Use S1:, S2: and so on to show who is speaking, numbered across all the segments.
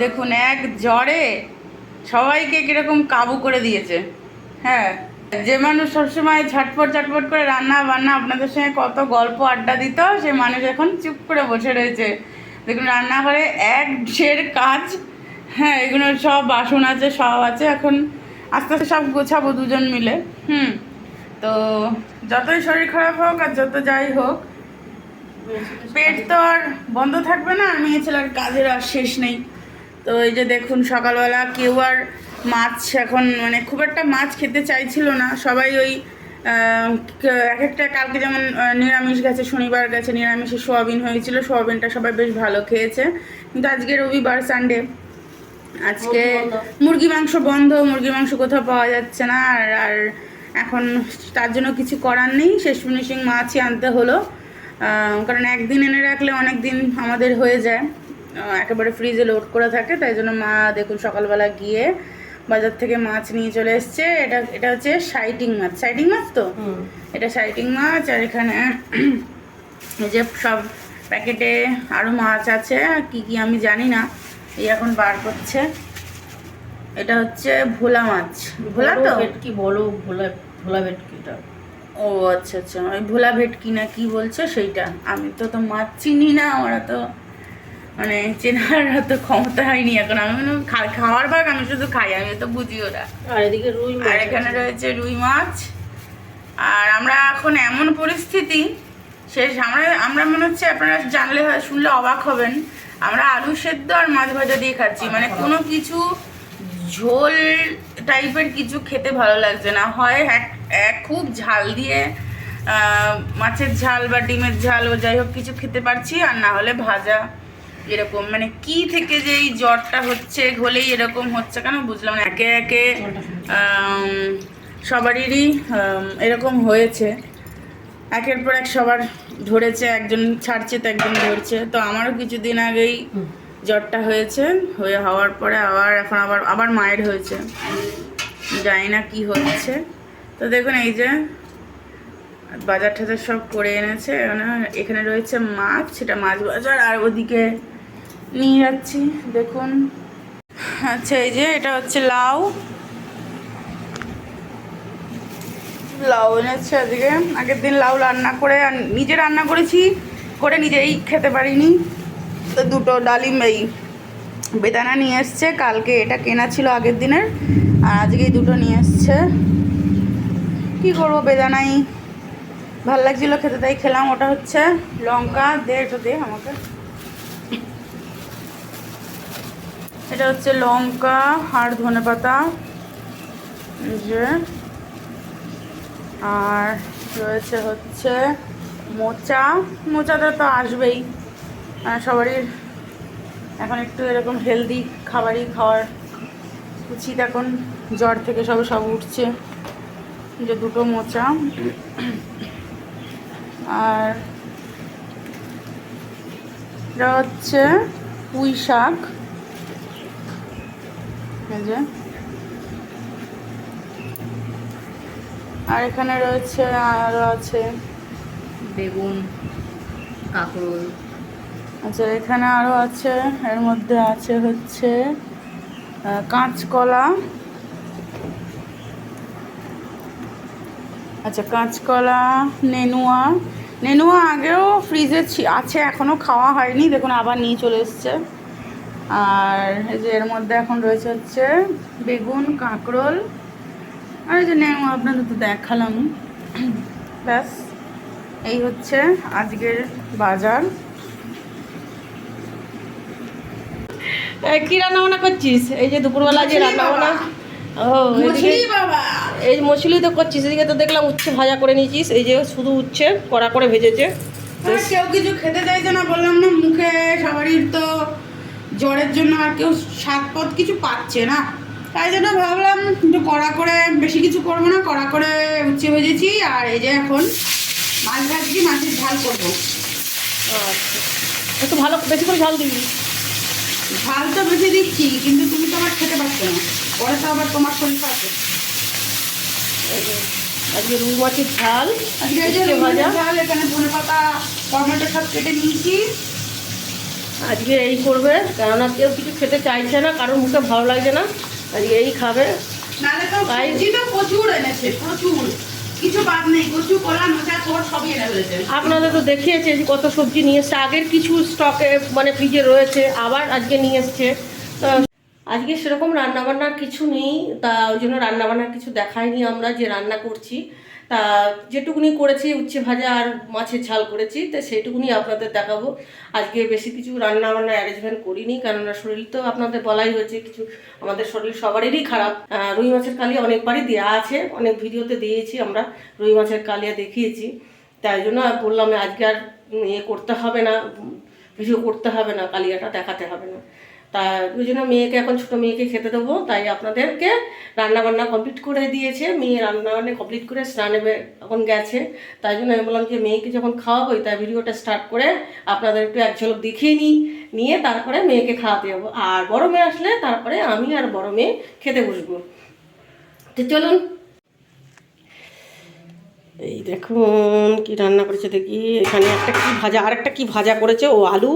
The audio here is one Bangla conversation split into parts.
S1: দেখুন এক জ্বরে সবাইকে কীরকম কাবু করে দিয়েছে। হ্যাঁ যে মানুষ সবসময় ঝটপট ঝটপট করে রান্না বান্না আপনাদের সঙ্গে কত গল্প আড্ডা দিত সে মানুষ এখন চুপ করে বসে রয়েছে। দেখুন রান্নাঘরে এক ঢের কাজ। হ্যাঁ এগুলো সব বাসন আছে সব আছে এখন আস্তে আস্তে সব গোছাবো দুজন মিলে। হুম তো যতই শরীর খারাপ হোক আর যত যাই হোক পেট তো আর বন্ধ থাকবে না আর মেয়ে ছেলের কাজের আর শেষ নেই। তো এই যে দেখুন সকালবেলা কেউ আর মাছ এখন মানে খুব একটা মাছ খেতে চাইছিল না। সবাই ওই এক একটা কালকে যেমন নিরামিষ গেছে শনিবার গেছে নিরামিষে সোয়াবিন হয়েছিল সোয়াবিনটা সবাই বেশ ভালো খেয়েছে। কিন্তু আজকে রবিবার সানডে আজকে মুরগি মাংস বন্ধ মুরগি মাংস কোথাও পাওয়া যাচ্ছে না আর আর এখন তার জন্য কিছু করার নেই শেষ ফিনিশিং মাছই আনতে হলো। কারণ একদিন এনে রাখলে অনেক দিন আমাদের হয়ে যায়। একেবারে ফ্রিজে লোড করে থাকে তাই জন্য মা দেখুন সকালবেলা গিয়ে বাজার থেকে মাছ নিয়ে চলে এসছে। এটা এটা হচ্ছে সাইটিং মাছ। সাইটিং মাছ তো? এটা সাইটিং মাছ আর এখানে এই যে সব প্যাকেটে আরও মাছ আছে কি কি আমি জানি না। এই এখন বার করছে। এটা হচ্ছে ভোলা মাছ। ভোলা তো?
S2: ভেটকি বলো ভোলা ভোলা ভেটকিটা
S1: ও আচ্ছা আচ্ছা। ওই ভোলা ভেটকি না কি বলছে সেইটা। আমি তো তো মাছ চিনি না ওরা তো মানে চেনার তো ক্ষমতা হয়নি এখন। আমি মনে হয় খাওয়ার ভাগ আমি শুধু খাই আমি তো বুঝি ওরা
S2: আর এদিকে রুই
S1: আর এখানে রয়েছে রুই মাছ। আর আমরা এখন এমন পরিস্থিতি শেষ আমরা আমরা মনে হচ্ছে আপনারা জানলে হয় শুনলে অবাক হবেন। আমরা আলু সেদ্ধ আর মাছ ভাজা দিয়ে খাচ্ছি। মানে কোনো কিছু ঝোল টাইপের কিছু খেতে ভালো লাগছে না। হয় এক এক খুব ঝাল দিয়ে মাছের ঝাল বা ডিমের ঝাল ও যাই হোক কিছু খেতে পারছি আর না হলে ভাজা। এরকম মানে কি থেকে যে এই জ্বরটা হচ্ছে হলেই এরকম হচ্ছে কেন বুঝলাম না। একে একে সবারই এরকম হয়েছে। একের পর এক সবার ধরেছে একজন ছাড়ছে তো একজন ধরছে। তো আমারও কিছুদিন আগেই জ্বরটা হয়েছে হয়ে হওয়ার পরে আবার এখন আবার আবার মায়ের হয়েছে। জানি না কি হচ্ছে। তো দেখুন এই যে বাজার টাজার সব করে এনেছে। এখানে এখানে রয়েছে মাছ সেটা মাছ বাজার আর ওদিকে নিয়ে যাচ্ছি, দেখুন। আচ্ছা এই যে এটা হচ্ছে লাউ। লাউ এনেছে আজকে আগের দিন লাউ রান্না করে নিজে রান্না করেছি, করে নিজেই খেতে পারিনি। তো দুটো ডালিম এই বেদানা নিয়ে এসছে, কালকে এটা কেনা ছিল আগের দিনের, আর আজকে দুটো নিয়ে এসছে। কী করব বেদানাই? ভালো লাগছিল খেতে, তাই খেলাম। ওটা হচ্ছে লঙ্কা, দে এটা দে আমাকে। এটা হচ্ছে লঙ্কা আর ধনে পাতা। যে। আর রয়েছে হচ্ছে মোচা। মোচাটা তো আসবেই। সবারই এখন একটু এরকম হেলদি খাবারই খাওয়ার উচিত। এখন জ্বর থেকে সব সব উঠছে। যে দুটো মোচা। আর এটা হচ্ছে পুঁই শাক যে। আর এখানে রয়েছে আরও আছে।
S2: বেগুন কাঁকরোল।
S1: আচ্ছা এখানে আরও আছে এর মধ্যে আছে হচ্ছে কাঁচকলা। আচ্ছা কাঁচকলা নেনুয়া। নেনুয়া আগেও ফ্রিজে আছে এখনও খাওয়া হয়নি। দেখুন আবার নিয়ে চলে এসছে। আর এই যে এর মধ্যে এখন রয়েছে হচ্ছে বেগুন কাঁকরোল আর এই যে নেনুয়া আপনাদের তো দেখালাম। ব্যাস এই হচ্ছে আজকের বাজার।
S2: কি রান্না বান্না করছিস? এই যে দুপুরবেলা যে রান্না বান্না ও এই যে মছলি তো করছিস এদিকে তো দেখলাম উচ্ছে ভাজা করে নিয়েছিস। এই যে শুধু উচ্ছে কড়া করে ভেজেছে।
S1: কেউ কিছু খেতে চাইছে না বললাম না মুখে সবারই তো জ্বরের জন্য আর কেউ স্বাদ পদ কিছু পাচ্ছে না। তাই জন্য ভাবলাম একটু কড়া করে বেশি কিছু করব না কড়া করে উচ্ছে ভেজেছি আর এই যে এখন মাছ ভাজছি মাছের ঝাল করব।
S2: আচ্ছা। একটু ভালো বেশি করে ঝাল দিবি।
S1: ঝাল তো বেশি দিচ্ছি কিন্তু তুমি তো আবার খেতে পারছ না। পরে তো আবার তোমার শরীর পাচ্ছে
S2: আজকে রুই মাছের ঝাল
S1: আজকে ঝাল এখানে ধনে পাতা টমেটো সব কেটে নিয়েছি।
S2: আজকে এই করবে কেননা কেউ কিছু খেতে চাইছে না কারোর মুখে ভালো লাগছে না আজকে এই খাবে। আপনাদের তো দেখিয়েছে যে কত সবজি নিয়ে এসছে আগের কিছু স্টকে মানে ফ্রিজে রয়েছে আবার আজকে নিয়ে এসছে। তো আজকে সেরকম রান্নাবান্নার কিছু নেই তা ওই জন্য রান্নাবান্নার কিছু দেখাইনি আমরা যে রান্না করছি। তা যেটুকুনি করেছি, উচ্ছে ভাজা আর মাছের ঝাল করেছি, তো সেইটুকুনি আপনাদের দেখাবো। আজকে বেশি কিছু রান্না বান্না অ্যারেঞ্জমেন্ট করিনি, কেননা শরীর তো আপনাদের বলাই হয়েছে, কিছু আমাদের শরীর সবারই খারাপ। রুই মাছের কালিয়া অনেকবারই দেওয়া আছে, অনেক ভিডিওতে দিয়েছি আমরা, রুই মাছের কালিয়া দেখিয়েছি। তাই জন্য বললাম, আজকে আর ইয়ে করতে হবে না, ভিডিও করতে হবে না, কালিয়াটা দেখাতে হবে না। তা ওই জন্য মেয়েকে এখন ছোটো মেয়েকে খেতে দেবো, তাই আপনাদেরকে রান্না বান্না কমপ্লিট করে দিয়েছে। মেয়ে রান্না বান্না কমপ্লিট করে স্নানে এখন গেছে। তাই জন্য আমি বললাম যে মেয়েকে যখন খাওয়াবোই তাই ভিডিওটা স্টার্ট করে আপনাদের একটু এক ঝলক দেখিয়ে নিই, নিয়ে তারপরে মেয়েকে খাওয়াতে যাব। আর বড় মেয়ে আসলে তারপরে আমি আর বড় মেয়ে খেতে বসবো। তো চলুন। এই দেখুন কি রান্না করেছে দেখি। এখানে একটা কি ভাজা আর একটা কি ভাজা করেছে? ও আলু।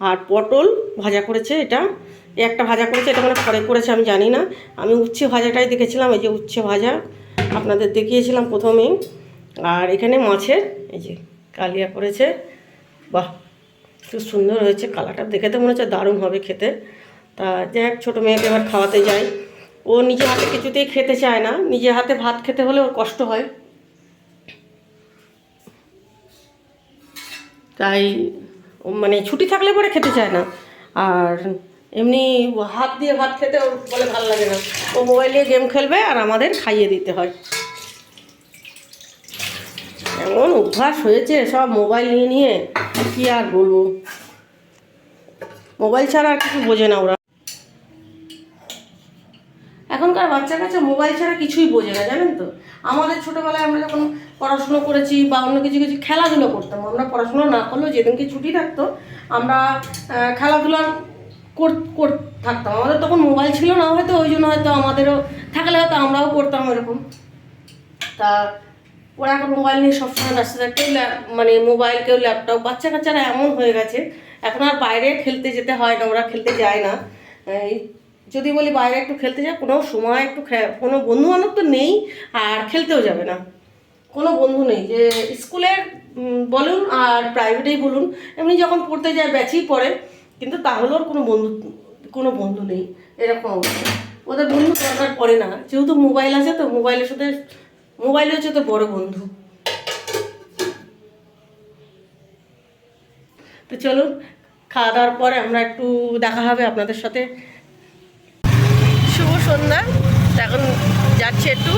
S2: আর পটল ভাজা করেছে এটা। একটা ভাজা করেছে, এটা মানে পরে করেছে, আমি জানি না। আমি উচ্ছে ভাজাটাই দেখেছিলাম, এই যে উচ্ছে ভাজা। আপনাদের দেখিয়েছিলাম প্রথমেই আর এখানে মাছের, এই যে কালিয়া করেছে। বাহ খুব সুন্দর হয়েছে কালারটা। দেখে তো মনে হচ্ছে দারুণ হবে খেতে। তা যাই হোক, ছোটো মেয়েকে এবার খাওয়াতে যাই। ও নিজে হাতে কিছুতেই খেতে চায় না। নিজে হাতে ভাত খেতে হলে ওর কষ্ট হয়। তাই মানে ছুটি থাকলে পরে খেতে চায় না। আর এমনি হাত দিয়ে ভাত খেতে ওর বলে ভালো লাগে না। ও মোবাইল নিয়ে গেম খেলবে আর আমাদের খাইয়ে দিতে হয়। এমন অভ্যাস হয়েছে সব মোবাইল নিয়ে নিয়ে, কি আর বলব? মোবাইল ছাড়া আর কিছু বোঝে না ওরা। এখনকার বাচ্চা কাচ্চা মোবাইল ছাড়া কিছুই বোঝে না, জানেন তো? আমাদের ছোটোবেলায় আমরা যখন পড়াশুনো করেছি বা অন্য কিছু কিছু খেলাধুলো করতাম। আমরা পড়াশুনো না করলেও যেদিনকে ছুটি থাকতো, আমরা খেলাধুলা কর- থাকতাম। আমাদের তখন মোবাইল ছিল না হয়তো, ওই জন্য হয়তো আমাদেরও থাকলে হয়তো আমরাও করতাম এরকম। তা ওরা এখন মোবাইল নিয়ে সবসময় ব্যস্ত থাকে। মানে মোবাইল কেউ ল্যাপটপ বাচ্চা কাচ্চারা এমন হয়ে গেছে। এখন আর বাইরে খেলতে যেতে হয় না, ওরা খেলতে যায় না। যদি বলি বাইরে একটু খেলতে যায়, কোনো সময় একটু কোনো বন্ধু বান্ধব তো নেই, আর খেলতেও যাবে না। কোনো বন্ধু নেই যে স্কুলের বলুন আর প্রাইভেটেই বলুন, এমনি যখন পড়তে যায় ব্যাচেই পড়ে, কিন্তু তাহলেও কোনো বন্ধু কোনো বন্ধু নেই, এরকম ওদের বন্ধু দরকার পড়ে না, যেহেতু মোবাইল আছে তো মোবাইলের সাথে মোবাইল হচ্ছে তো বড় বন্ধু। তো চলুন, খাওয়া দাওয়ার পরে আমরা একটু দেখা হবে আপনাদের সাথে। শুভ সন্ধ্যা এখন যাচ্ছি একটু।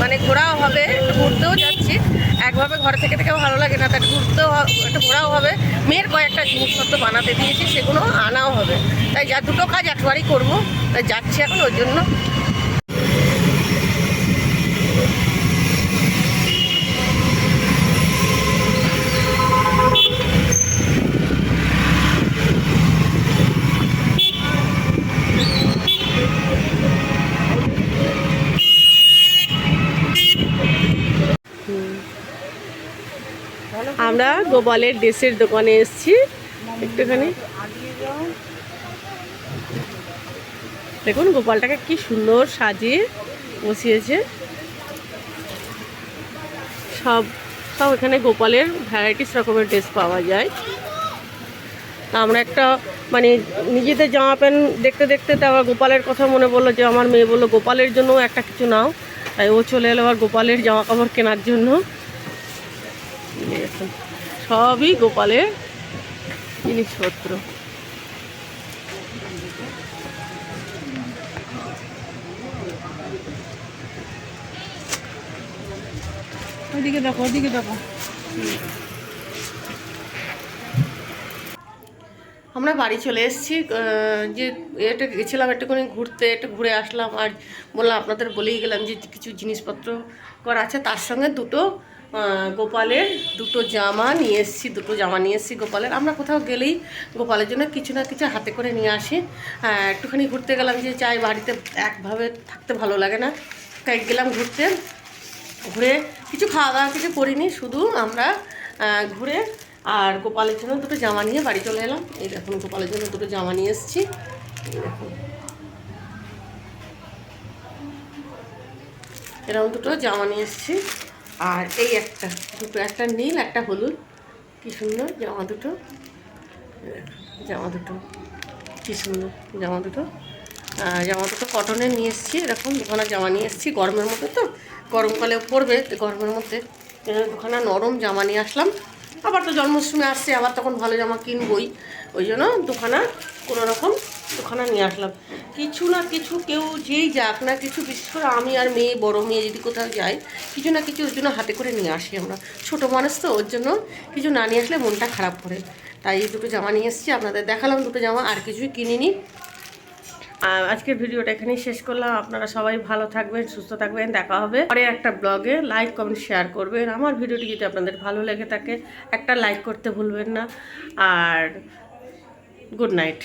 S2: মানে ঘোরাও হবে, একটু ঘুরতেও যাচ্ছি। একভাবে ঘর থেকে থেকেও ভালো লাগে না তাই ঘুরতেও একটু ঘোরাও হবে। মেয়ের কয়েকটা জিনিসপত্র বানাতে দিয়েছি, সেগুলো আনাও হবে। তাই যা দুটো কাজ একবারই করব, তাই যাচ্ছি এখন ওই জন্য। আমরা গোপালের ড্রেসের দোকানে এসেছি। একটুখানি। দেখুন গোপালটাকে কি সুন্দর সাজিয়ে বসিয়েছে। সব সব এখানে গোপালের ভ্যারাইটিস রকমের ড্রেস পাওয়া যায়। তা আমরা একটা মানে নিজেদের জামা প্যান্ট দেখতে দেখতে তারপর গোপালের কথা মনে পড়ল যে আমার মেয়ে বলল, গোপালের জন্য একটা কিছু নাও। তাই ও চলে এলো আবার গোপালের জামা কাপড় কেনার জন্য। দেখুন, সবই গোপালের জিনিসপত্র।
S1: ওইদিকে দেখো ওইদিকে দেখো।
S2: আমরা বাড়ি চলে এসেছি যে এটা গেছিলাম একটুখানি ঘুরতে একটু ঘুরে আসলাম আর বললাম আপনাদের বলেই গেলাম যে কিছু জিনিসপত্র করা আছে তার সঙ্গে দুটো গোপালের দুটো জামা নিয়ে এসেছি, দুটো জামা নিয়ে এসেছি গোপালের। আমরা কোথাও গেলেই গোপালের জন্য কিছু না কিছু হাতে করে নিয়ে আসি। একটুখানি ঘুরতে গেলাম যে চাই বাড়িতে একভাবে থাকতে ভালো লাগে না। তাই গেলাম ঘুরতে। ঘুরে কিছু খাওয়া দাওয়া কিছু করিনি, শুধু আমরা ঘুরে আর গোপালের জন্য দুটো জামা নিয়ে বাড়ি চলে এলাম। এই দেখুন, গোপালের জন্য দুটো জামা নিয়ে এসেছি। এরকম দুটো জামা নিয়ে এসেছি। আর এই একটা, দুটো, একটা নীল, একটা হলুদ। কি সুন্দর, জামা দুটো। জামা দুটো, কি সুন্দর, জামা দুটো। জামা দুটো কটনের নিয়ে এসেছি, এরকম দুখানা জামা নিয়ে এসেছি, গরমের মধ্যে তো গরমকালে পড়বে গরমের মধ্যে দুখানা নরম জামা নিয়ে আসলাম। আবার তো জন্মাষ্টমী আসছে, আবার তখন ভালো জামা কিনবই। ওই জন্য দুখানা কোনো রকম দুখানা নিয়ে আসলাম। কিছু না কিছু কেউ যেই যাক না কিছু, বিশেষ করে আমি আর মেয়ে, বড় মেয়ে যদি কোথাও যাই, কিছু না কিছু ওর জন্য হাতে করে নিয়ে আসি আমরা। ছোটো মানুষ তো, ওর জন্য কিছু না নিয়ে আসলে মনটা খারাপ করে। তাই এই দুটো জামা নিয়ে এসেছি, আপনাদের দেখালাম দুটো জামা, আর কিছুই কিনিনি। আর আজকের ভিডিওটা এখানেই শেষ করলাম। আপনারা সবাই ভালো থাকবেন, সুস্থ থাকবেন, দেখা হবে পরে একটা ব্লগে। লাইক, কমেন্ট, শেয়ার করবেন। আমার ভিডিওটি যদি আপনাদের ভালো লেগে থাকে, একটা লাইক করতে ভুলবেন না। আর গুড নাইট